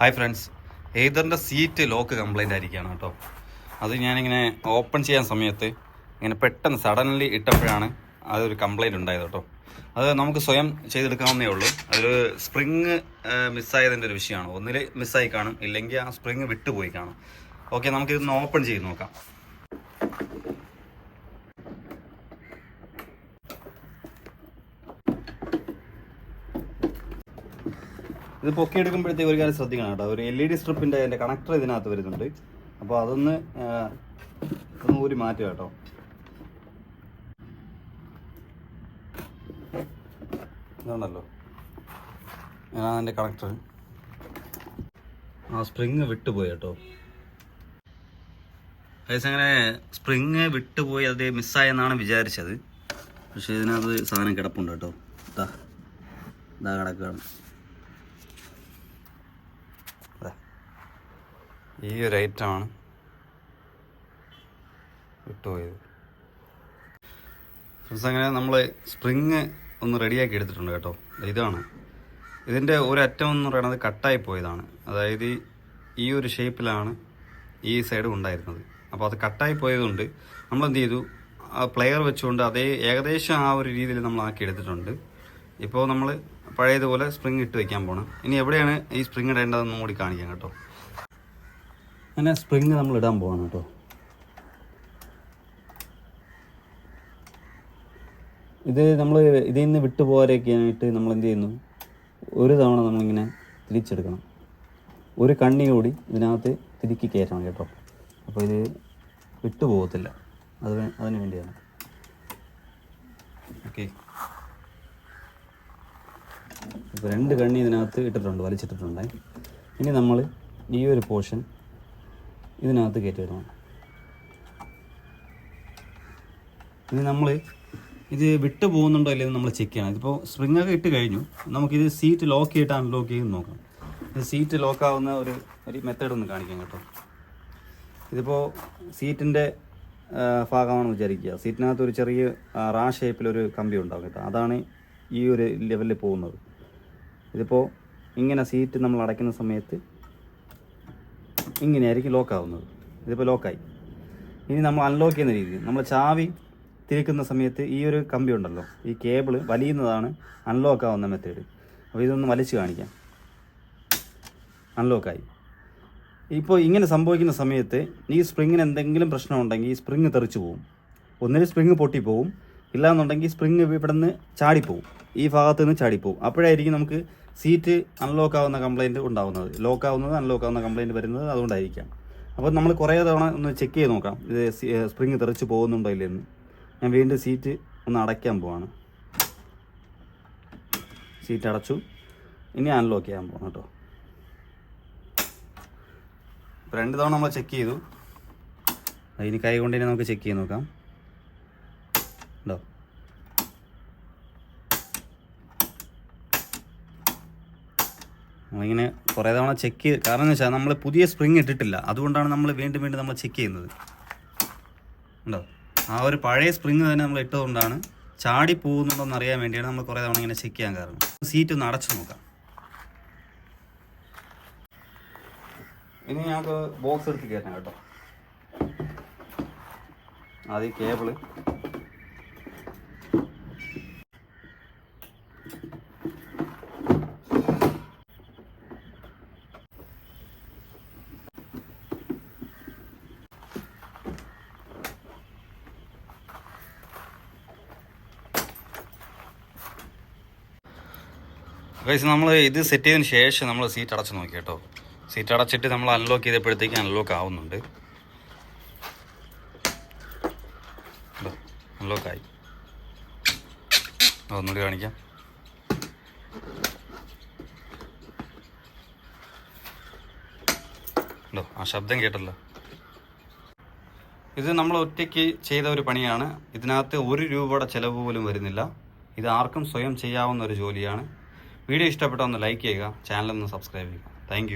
Hi friends. ഏതറിന്റെ seat lock complaint ആയിരിക്കുകയാണ് കേട്ടോ. അത് ഞാനിങ്ങനെ ഓപ്പൺ ചെയ്യാൻ സമയത്ത് ഇങ്ങനെ പെട്ടെന്ന് സഡൻലി ഇട്ടപ്പോഴാണ് അതൊരു കംപ്ലൈന്റ് ഉണ്ടായത് കേട്ടോ. അത് നമുക്ക് സ്വയം ചെയ്തെടുക്കാവുന്നേ ഉള്ളൂ. അതൊരു സ്പ്രിങ് മിസ്സായതിന്റെ ഒരു വിഷയമാണ്. ഒന്നിൽ മിസ്സായി കാണും. ഇല്ലെങ്കിൽ ആ സ്പ്രിങ് വിട്ടുപോയി കാണും. ഓക്കെ നമുക്കിതൊന്ന് ഓപ്പൺ ചെയ്ത് നോക്കാം. ഇത് പൊക്കി എടുക്കുമ്പോഴത്തേക്ക് ഒരു കാര്യം ശ്രദ്ധിക്കണം കേട്ടോ. ഒരു എൽ ഇ ഡി സ്ട്രിപ്പിന്റെ അതിന്റെ കണക്ടർ ഇതിനകത്ത് വരുന്നുണ്ട്. അപ്പോൾ അതൊന്ന് ഒന്ന് ഊരി മാറ്റുക കേട്ടോ. ഇതാണല്ലോ ഞാൻ അതിന്റെ കണക്ടർ ആ സ്പ്രിങ് വിട്ടുപോയി കേട്ടോ. ഏകദേശം അങ്ങനെ സ്പ്രിങ് വിട്ടുപോയി അത് മിസ്സായെന്നാണ് വിചാരിച്ചത്. പക്ഷേ ഇതിനകത്ത് സാധനം കിടപ്പുണ്ട് കേട്ടോ. ഇതാ ഇതാ കിടക്കുകയാണ്. ഈ ഒരു ഐറ്റമാണ് വിട്ടുപോയത്. ഫ്രണ്ട്സ് അങ്ങനെ നമ്മൾ സ്പ്രിങ് ഒന്ന് റെഡിയാക്കി എടുത്തിട്ടുണ്ട് കേട്ടോ. ഇതാണ്. ഇതിന്റെ ഒരറ്റം എന്ന് പറയുന്നത് കട്ടായി പോയതാണ്. അതായത് ഈ- ഈ ഒരു ഷേപ്പിലാണ് ഈ സൈഡും ഉണ്ടായിരുന്നത്. അപ്പോൾ അത് കട്ടായി പോയതുകൊണ്ട് നമ്മൾ എന്ത് ചെയ്തു? ആ പ്ലെയർ വെച്ചുകൊണ്ട് അതേ ഏകദേശം ആ ഒരു രീതിയിൽ നമ്മൾ ആക്കി എടുത്തിട്ടുണ്ട്. ഇപ്പോൾ നമ്മൾ പഴയതുപോലെ സ്പ്രിങ് ഇട്ട് വെക്കാൻ പോകണം ഇനി എവിടെയാണ് ഈ സ്പ്രിങ് ഇടേണ്ടതെന്നും കൂടി കാണിക്കാം കേട്ടോ. അങ്ങനെ സ്പ്രിങ് നമ്മൾ ഇടാൻ പോവാണ് കേട്ടോ. ഇത് നമ്മൾ ഇതിൽ നിന്ന് വിട്ടു പോകാനൊക്കെയായിട്ട് നമ്മൾ എന്ത് ചെയ്യുന്നു? ഒരു തവണ നമ്മളിങ്ങനെ തിരിച്ചെടുക്കണം. ഒരു കണ്ണി കൂടി ഇതിനകത്ത് തിരുക്കി കയറ്റണം കേട്ടോ. അപ്പോൾ ഇത് വിട്ടു പോകത്തില്ല. അത് അതിന് വേണ്ടിയാണ്. ഓക്കെ. ഇപ്പോൾ രണ്ട് കണ്ണി ഇതിനകത്ത് ഇട്ടിട്ടുണ്ട് വലിച്ചിട്ടിട്ടുണ്ട് ഇനി നമ്മൾ ഈ ഒരു പോർഷൻ ഇതിനകത്ത് കയറ്റിയിടണം ഇനി നമ്മൾ ഇത് വിട്ടു പോകുന്നുണ്ടോ ഇല്ലെന്ന് നമ്മൾ ചെക്ക് ചെയ്യണം. ഇതിപ്പോൾ സ്പ്രിങ്ങൊക്കെ ഇട്ട് കഴിഞ്ഞു. നമുക്കിത് സീറ്റ് ലോക്ക് ചെയ്തിട്ട് അൺലോക്ക് ചെയ്ത് നോക്കാം. ഇത് സീറ്റ് ലോക്ക് ആവുന്ന ഒരു ഒരു മെത്തേഡ് ഒന്ന് കാണിക്കാം കേട്ടോ. ഇതിപ്പോൾ സീറ്റിന്റെ ഭാഗമാണെന്ന് വിചാരിക്കുക. സീറ്റിനകത്ത് ഒരു ചെറിയ റാ ഷേപ്പിലൊരു കമ്പി ഉണ്ടാവും കേട്ടോ. അതാണ് ഈ ഒരു ലെവലിൽ പോകുന്നത്. ഇതിപ്പോൾ ഇങ്ങനെ സീറ്റ് നമ്മൾ അടയ്ക്കുന്ന സമയത്ത് ഇങ്ങനെയായിരിക്കും ലോക്ക് ആവുന്നത് ഇതിപ്പോൾ ലോക്കായി. ഇനി നമ്മൾ അൺലോക്ക് ചെയ്യുന്ന രീതി നമ്മൾ ചാവി തിരിക്കുന്ന സമയത്ത് ഈ ഒരു കമ്പി ഉണ്ടല്ലോ ഈ കേബിൾ വലിയുന്നതാണ് അൺലോക്ക് ആവുന്ന മെത്തേഡ് അപ്പോൾ ഇതൊന്ന് വലിച്ചു കാണിക്കാം. അൺലോക്കായി ഇപ്പോൾ ഇങ്ങനെ സംഭവിക്കുന്ന സമയത്ത് ഈ സ്പ്രിങ്ങിന് എന്തെങ്കിലും പ്രശ്നം ഉണ്ടെങ്കിൽ ഈ സ്പ്രിങ് തെറിച്ചു പോകും ഒന്നിൽ സ്പ്രിങ് പൊട്ടിപ്പോവും. ഇല്ലാന്നുണ്ടെങ്കിൽ സ്പ്രിങ് ഇവിടെ നിന്ന് ചാടിപ്പോവും. ഈ ഭാഗത്ത് നിന്ന് ചാടിപ്പോവും അപ്പോഴായിരിക്കും നമുക്ക് സീറ്റ് അൺലോക്ക് ആവുന്ന കംപ്ലൈന്റ് ഉണ്ടാവുന്നത്. ലോക്ക് ആവുന്നത് അൺലോക്ക് ആവുന്ന കംപ്ലൈന്റ് വരുന്നത് അതുകൊണ്ടായിരിക്കാം. അപ്പോൾ നമ്മൾ കുറേ തവണ ഒന്ന് ചെക്ക് ചെയ്ത് നോക്കാം. ഇത് സ്പ്രിങ് തെറിച്ച് പോകുന്നുണ്ടോ ഇല്ലെന്ന് ഞാൻ വീണ്ടും സീറ്റ് ഒന്ന് അടയ്ക്കാൻ പോവാണ്. സീറ്റ് അടച്ചു. ഇനി അൺലോക്ക് ചെയ്യാൻ പോകണം കേട്ടോ. രണ്ട് തവണ നമ്മൾ ചെക്ക് ചെയ്തു. ഇനി കൈ കൊണ്ട് നമുക്ക് ചെക്ക് ചെയ്ത് നോക്കാം ഉണ്ടോ നമ്മളിങ്ങനെ കുറേ തവണ ചെക്ക് ചെയ്ത് കാരണം എന്ന് വെച്ചാൽ നമ്മൾ പുതിയ സ്പ്രിങ് ഇട്ടിട്ടില്ല. അതുകൊണ്ടാണ് നമ്മൾ വീണ്ടും വീണ്ടും നമ്മൾ ചെക്ക് ചെയ്യുന്നത്. ഉണ്ടോ ആ ഒരു പഴയ സ്പ്രിങ് തന്നെ നമ്മൾ ഇട്ടതുകൊണ്ടാണ് ചാടി പോകുന്നുണ്ടോ എന്ന് അറിയാൻ വേണ്ടിയാണ് നമ്മൾ കുറേ തവണ ഇങ്ങനെ ചെക്ക് ചെയ്യാൻ കാരണം. സീറ്റ് ഒന്ന് അടച്ചു നോക്കാം. ഇനി ഞങ്ങൾക്ക് ബോക്സ് എടുത്ത് കയറ്റാം കേട്ടോ. ആദ്യം കേബിൾ ഗൈസ് നമ്മൾ ഇത് സെറ്റ് ചെയ്തതിന് ശേഷം നമ്മൾ സീറ്റ് അടച്ച് നോക്കി കേട്ടോ. സീറ്റ് അടച്ചിട്ട് നമ്മൾ അൺലോക്ക് ചെയ്തപ്പോഴത്തേക്ക് അൺലോക്ക് ആവുന്നുണ്ട്. അൺലോക്ക് ആയി. ഒന്നുകൂടി കാണിക്കാം. ഉണ്ടോ ആ ശബ്ദം കേട്ടല്ലോ. ഇത് നമ്മൾ ഒറ്റയ്ക്ക് ചെയ്ത ഒരു പണിയാണ്. ഇതിനകത്ത് ഒരു രൂപയുടെ ചിലവ് പോലും വരുന്നില്ല. ഇത് ആർക്കും സ്വയം ചെയ്യാവുന്ന ഒരു ജോലിയാണ്. വീഡിയോ ഇഷ്ടപ്പെട്ടാൽ ഒന്ന് ലൈക്ക് ചെയ്യുക ചാനലൊന്ന് സബ്സ്ക്രൈബ് ചെയ്യുക. താങ്ക്